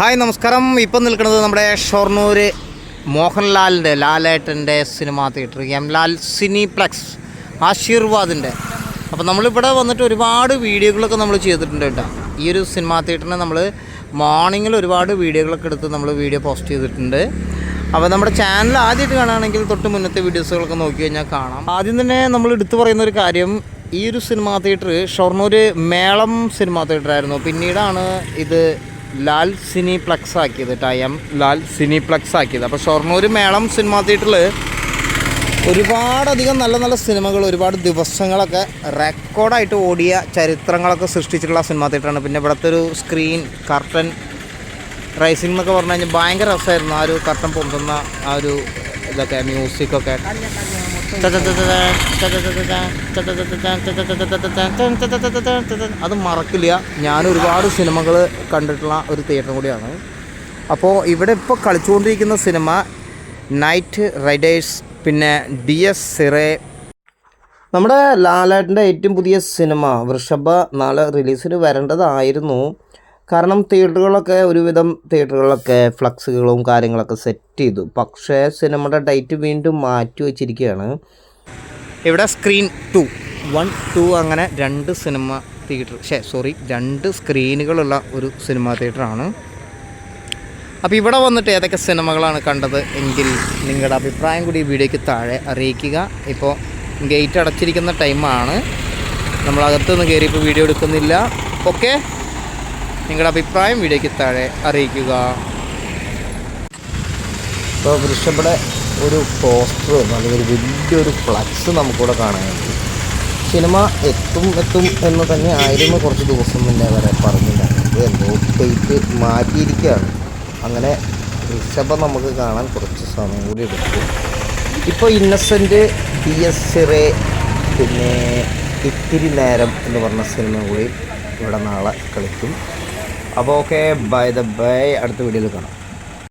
Hi നമസ്കാരം. ഇപ്പം നിൽക്കുന്നത് നമ്മുടെ ഷൊർണൂർ മോഹൻലാലിന്റെ ലാലേട്ടന്റെ cinema theatre M Lal cineplex ആശീർവാദിന്റെ. അപ്പോൾ നമ്മളിവിടെ വന്നിട്ട് ഒരുപാട് വീഡിയോകളൊക്കെ നമ്മൾ ചെയ്തിട്ടുണ്ട് കേട്ടോ. ഈ ഒരു സിനിമാ തിയേറ്ററിനെ നമ്മൾ മോർണിംഗിൽ ഒരുപാട് വീഡിയോകളൊക്കെ എടുത്ത് നമ്മൾ വീഡിയോ പോസ്റ്റ് ചെയ്തിട്ടുണ്ട്. അപ്പോൾ നമ്മുടെ ചാനൽ ആദ്യമായിട്ട് കാണുകയാണെങ്കിൽ തൊട്ട് മുന്നത്തെ വീഡിയോസുകളൊക്കെ നോക്കി കഴിഞ്ഞാൽ കാണാം. ആദ്യം തന്നെ നമ്മൾ എടുത്തു പറയുന്ന ഒരു കാര്യം ഈ ഒരു സിനിമാ തിയേറ്റർ ഷൊർണൂർ മേളം സിനിമാ തിയേറ്ററായിരുന്നു പിന്നീടാണ് ഇത് ലാൽ സിനിപ്ലക്സ് ആക്കിയത് ടയം ലാൽ സിനിപ്ലക്സ് ആക്കിയത്. അപ്പോൾ ഷൊർണൂർ മേളം സിനിമാ തിയേറ്ററിൽ ഒരുപാടധികം നല്ല നല്ല സിനിമകൾ ഒരുപാട് ദിവസങ്ങളൊക്കെ റെക്കോർഡായിട്ട് ഓടിയ ചരിത്രങ്ങളൊക്കെ സൃഷ്ടിച്ചിട്ടുള്ള സിനിമാ തിയേറ്ററാണ്. പിന്നെ ഇവിടുത്തെ ഒരു സ്ക്രീൻ കർട്ടൻ റൈസിംഗ് എന്നൊക്കെ പറഞ്ഞു കഴിഞ്ഞാൽ ഭയങ്കര രസമായിരുന്നു. ആ ഒരു കർട്ടൻ പൊന്തുന്ന ആ ഒരു ഇതൊക്കെ മ്യൂസിക്കൊക്കെ അത് മറക്കില്ല. ഞാൻ ഒരുപാട് സിനിമകൾ കണ്ടിട്ടുള്ള ഒരു തിയേറ്റർ കൂടിയാണ്. അപ്പോൾ ഇവിടെ ഇപ്പോൾ കളിച്ചുകൊണ്ടിരിക്കുന്ന സിനിമ നൈറ്റ് റൈഡേഴ്സ് പിന്നെ ഡി എസ് സിറേ നമ്മുടെ ലാലേട്ടന്റെ ഏറ്റവും പുതിയ സിനിമ വൃഷഭ നാളെ റിലീസിന് വരേണ്ടതായിരുന്നു. കാരണം തിയേറ്ററുകളൊക്കെ ഒരുവിധം തിയേറ്ററുകളൊക്കെ ഫ്ലക്സുകളും കാര്യങ്ങളൊക്കെ സെറ്റ് ചെയ്തു. പക്ഷേ സിനിമയുടെ ഡേറ്റ് വീണ്ടും മാറ്റി വെച്ചിരിക്കുകയാണ്. ഇവിടെ സ്ക്രീൻ ടു വൺ ടു അങ്ങനെ രണ്ട് സിനിമ തിയേറ്റർ ഷേ സോറി രണ്ട് സ്ക്രീനുകളുള്ള ഒരു സിനിമ തിയേറ്ററാണ് അപ്പോൾ ഇവിടെ വന്നിട്ട് ഏതൊക്കെ സിനിമകളാണ് കണ്ടത് എങ്കിൽ നിങ്ങളുടെ അഭിപ്രായം കൂടി വീഡിയോയ്ക്ക് താഴെ അറിയിക്കുക. ഇപ്പോൾ ഗേറ്റ് അടച്ചിരിക്കുന്ന ടൈമാണ് നമ്മൾ നിന്ന് കയറി ഇപ്പോൾ വീഡിയോ എടുക്കുന്നില്ല. ഓക്കെ നിങ്ങളുടെ അഭിപ്രായം വീഡിയോയ്ക്ക് താഴെ അറിയിക്കുക. ഇപ്പോൾ വൃഷഭയുടെ ഒരു പോസ്റ്ററും അല്ലെങ്കിൽ ഒരു വലിയൊരു ഫ്ലക്സ് നമുക്കിവിടെ കഴിയും സിനിമ എത്തും എത്തും എന്ന് തന്നെ ആയിരുന്നു കുറച്ച് ദിവസം മുന്നേ വരെ പറഞ്ഞിട്ടുണ്ടായിരുന്നു എന്തോ ഡേറ്റ് മാറ്റിയിരിക്കുകയാണ്. അങ്ങനെ ഋഷഭ നമുക്ക് കാണാൻ കുറച്ച് സമയം കൂടി എടുക്കും ഇപ്പോൾ ഇന്നസെന്റ് ബി എസ് സിറേ പിന്നെ ഇത്തിരി നേരം എന്ന് പറഞ്ഞ സിനിമ കൂടി ഇവിടെ നാളെ കളിക്കും. അപ്പോൾ ഓക്കെ ബൈ ദ ബൈ അടുത്ത വീഡിയോയിൽ കാണാം.